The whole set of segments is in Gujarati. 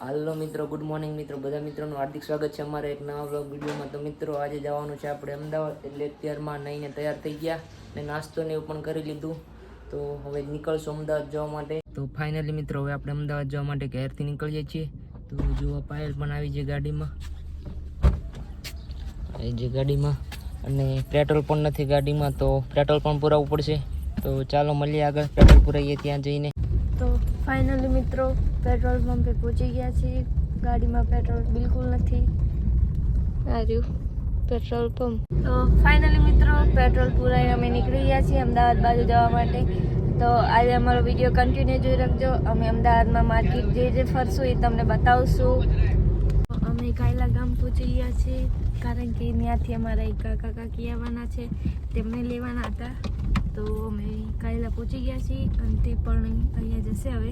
હાલો મિત્રો ગુડ મોર્નિંગ મિત્રો. બધા મિત્રોનું હાર્દિક સ્વાગત છે અમારા એક નવા બ્લોગ વિડીયોમાં. તો મિત્રો, આજે જવાનું છે આપણે અમદાવાદ. એટલે અત્યારમાં નહીને તૈયાર થઈ ગયા ને નાસ્તો ને એવું પણ કરી લીધું. તો હવે નીકળશું અમદાવાદ જવા માટે. તો ફાઇનલી મિત્રો, હવે આપણે અમદાવાદ જવા માટે ઘરેથી નીકળીએ છીએ. તો જુઓ, પાયલ પણ આવી છે ગાડીમાં. એ જે ગાડીમાં. અને પેટ્રોલ પણ નથી ગાડીમાં, તો પેટ્રોલ પણ પુરાવવું પડશે. તો ચાલો મળીએ આગળ. પેટ્રોલ પુરાઈએ ત્યાં જઈને. ફાઇનલી મિત્રો પેટ્રોલ પંપે પહોંચી ગયા છીએ. ગાડીમાં પેટ્રોલ બિલકુલ નથી. આ પેટ્રોલ પંપ તો ફાઇનલી મિત્રો પેટ્રોલ પૂરાઈ અમે નીકળી ગયા છીએ અમદાવાદ બાજુ જવા માટે. તો આજે અમારો વીડિયો કન્ટિન્યુ જોઈ રાખજો. અમે અમદાવાદમાં માર્કેટ જે જે ફરશું એ તમને બતાવશું. અમે કાયલા ગામ પહોંચી ગયા છીએ કારણ કે ત્યાંથી અમારા એક કાકા કાકી આવવાના છે. તેમને લેવાના હતા. તો અમે પહોંચી ગયા છીએ અને તે પણ અહીંયા જશે હવે.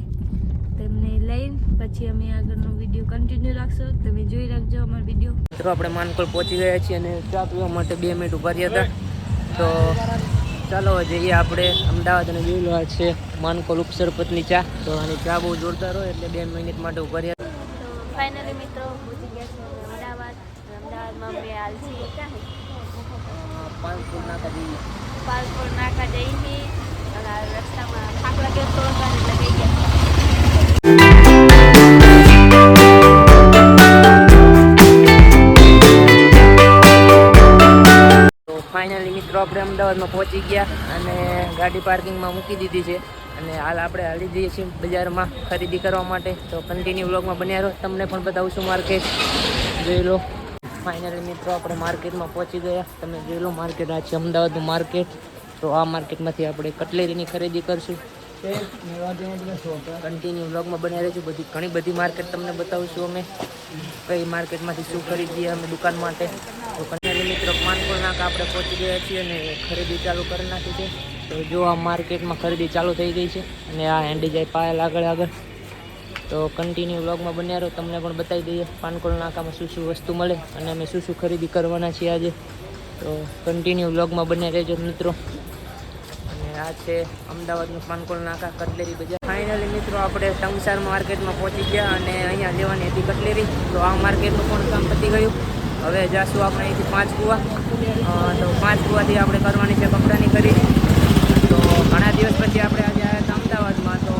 તેમને લઈને પછી અમે આગળનો વીડિયો કન્ટિન્યુ રાખશો. તમે જોઈ રાખજો અમારો વીડિયો મિત્રો આપણે માનકોલ પહોંચી ગયા છીએ અને ચા પીવા માટે બે મિનિટ ઊભા રહ્યા હતા. તો ચાલો જઈએ આપણે અમદાવાદ અને જોઈ લો છે માનકોલ ઉપસરપતની ચા. તો આની ચા બહુ જોરદાર હોય એટલે બે મિનિટ માટે ઊભા રહ્યા. તો ફાઇનલી મિત્રો પહોંચી ગયા છે અમદાવાદ. અમદાવાદમાં અમે હાલ છીએ. પાંચસો નાકા જેવી પાલપુર નાકા જઈએ ફાઇનલી મિત્રો આપણે અમદાવાદમાં પહોંચી ગયા અને ગાડી પાર્કિંગમાં મૂકી દીધી છે. અને હાલ આપણે હાલી જઈએ છીએ બજારમાં ખરીદી કરવા માટે. તો કન્ટિન્યુ વ્લોગમાં બન્યા રહો. તમને પણ બતાવશું માર્કેટ જોઈ લો. ફાઇનલી મિત્રો, આપણે માર્કેટમાં પહોંચી ગયા. તમે જોઈ લો માર્કેટ આ છે અમદાવાદનું માર્કેટ તો આ માર્કેટમાંથી આપણે કટલેરીની ખરીદી કરશું. કન્ટિન્યુ વ્લોગમાં બન્યા રહેજો. બધી ઘણી બધી માર્કેટ તમને બતાવશું અમે. કઈ માર્કેટમાંથી શું ખરીદીએ અમે દુકાન માટે. તો કન્યાલી મિત્રો માનકોલ નાક આપણે પહોંચી ગયા છીએ અને ખરીદી ચાલુ કરી નાખી છે. તો જો આ માર્કેટમાં ખરીદી ચાલુ થઈ ગઈ છે અને આ હેન્ડી જાય પાયલ આગળ આગળ. તો કન્ટિન્યુ વ્લોગમાં બન્યા રહો. તમને પણ બતાવી દઈએ પાનકોળ નાકામાં શું શું વસ્તુ મળે અને અમે શું શું ખરીદી કરવાના છીએ આજે. તો કન્ટિન્યુ વ્લોગમાં બન્યા રહેજો મિત્રો. આ છે અમદાવાદનું પાનકોલ નાકા કટલેરી બજાર. ફાઇનલી મિત્રો, આપણે ટંગસાર માર્કેટમાં પહોંચી ગયા અને અહીંયા લેવાની હતી કટલેરી. તો આ માર્કેટનું પણ કામ પતી ગયું. હવે જાશું આપણે અહીંથી પાંચ કુવા તો પાંચ કુવાથી આપણે કરવાની છે કપડાની કરી તો ઘણા દિવસ પછી આપણે આજે આવ્યા હતા અમદાવાદમાં. તો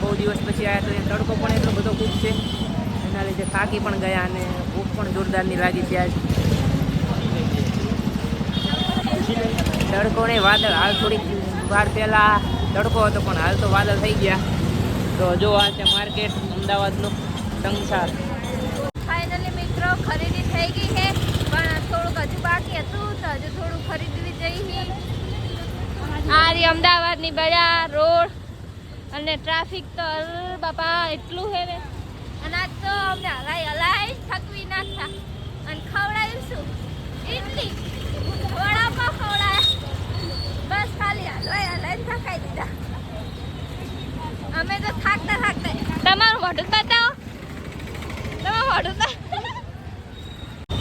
બહુ દિવસ પછી આવ્યા તો એ તડકો પણ એટલો બધો ખૂબ છે. એના લીધે થાકી પણ ગયા અને ભૂખ પણ જોરદારની લાગી છે આજે. તડકો ને વાદળ હાલ થોડીક વાર પહેલાં તડકો હતો, પણ હાલ તો વાદળ થઈ ગયા. તો જો આ છે માર્કેટ, અમદાવાદનું સંસાર. ફાઇનલી મિત્રો, ખરીદી થઈ ગઈ છે, પણ થોડુંક હજુ બાકી હતું, તો હજુ થોડું ખરીદવી જઈએ. આ રી અમદાવાદની બજાર, રોડ અને ટ્રાફિક તો બાપા એટલું હે અને આજ તો અમને હલાય હલાય થકવી નાખતા. અને ખવડાવીશું. ઇડલી વડાપાવ ખવડાયા. અમે તો થાકતા થાકતા તમારું મોઢું બતાવો. તમારું મોઢું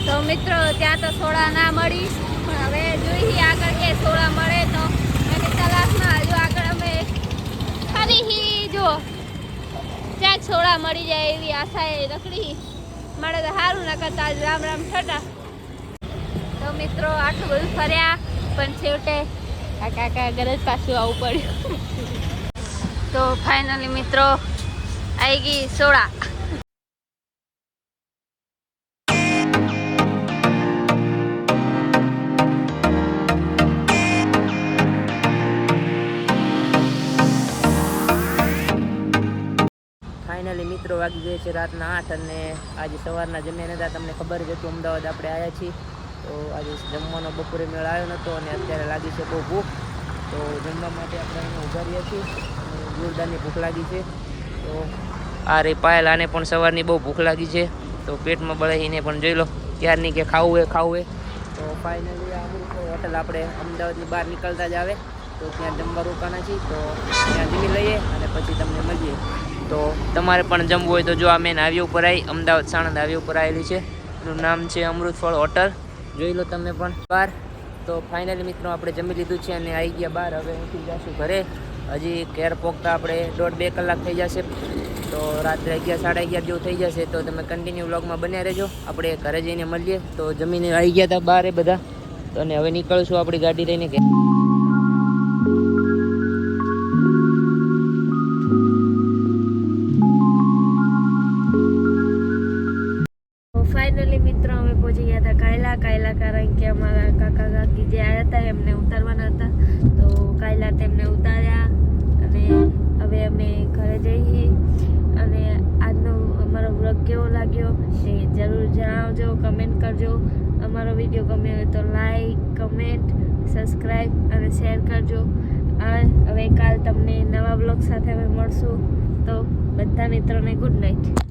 તો મિત્રો ત્યાં તો સોડા ના મળી. પણ હવે જોઈએ આગળ કે સોડા મળે તો. એની તલાશમાં હજુ આગળ અમે ખાલી હી જુઓ ક્યાંક સોડા મળી જાય એવી આશા એ રખડી મળે તો સારું ન કરતા રામ રામ ઠટા. તો મિત્રો આટલું બધું ફર્યા પણ છેવટે આ કાકા જ પાછું આવવું પડ્યું. તો ફાઇનલી મિત્રો આવી ગઈ સોડા. ફાઇનલી મિત્રો વાગી ગયો છે રાતના આઠ અને આજે સવારના જમ્યા નતા, તમને ખબર જ હતું, અમદાવાદ આપણે આવ્યા છીએ. તો આજે જમવાનો બપોરે મેળ આવ્યો નહોતો અને અત્યારે લાગી છે બહુ ભૂખ. તો જમવા માટે આપણે અહીંયા ઊભા રહ્યા છીએ. જોરદારની ભૂખ લાગી છે. તો આ રે પાયલ, આને પણ સવારની બહુ ભૂખ લાગી છે. તો પેટમાં બળાઈને પણ જોઈ લો ક્યારની કે ખાવું એ ખાવું એ તો ફાઇનલી આ હોટલ આપણે અમદાવાદની બહાર નીકળતા જ આવે. તો ત્યાં જમવા રોકાના છીએ. તો ત્યાં જમી લઈએ અને પછી તમને મળીએ. તો તમારે પણ જમવું હોય તો જો આ મેન આવી ઉપર આવી અમદાવાદ સાણંદ આવી ઉપર આવેલી છે. એનું નામ છે અમૃતફળ હોટલ. જોઈ લો તમે પણ. બહાર તો ફાઇનલી મિત્રો આપણે જમી લીધું છે અને આવી ગયા બહાર હવે ઉઠી જઈશું ઘરે. હજી કેર પોખતા આપણે દોઢ બે કલાક થઈ જશે. તો રાત્રે અગિયાર, સાડા અગિયાર જેવું થઈ જશે. તો તમે કન્ટિન્યુ વ્લોગમાં બન્યા રહેજો. આપણે ઘરે જઈને મળીએ. તો જમીને આવી ગયા હતા બહાર બધા. તો અને હવે નીકળશું આપણી ગાડી લઈને કે કાયલા કારણ કે અમારા કાકા કાકી જે આવ્યા હતા એમને ઉતારવાના હતા. તો કાયલા તેમને ઉતાર્યા અને હવે અમે ઘરે જઈએ. અને આજનો અમારો વ્લોગ કેવો લાગ્યો એ જરૂર જણાવજો કમેન્ટ કરજો. અમારો વીડિયો ગમે હોય તો લાઈક કમેન્ટ સબસ્ક્રાઈબ અને શેર કરજો. હવે કાલ તમને નવા બ્લોગ સાથે અમે મળશું. તો બધા મિત્રોને ગુડ નાઇટ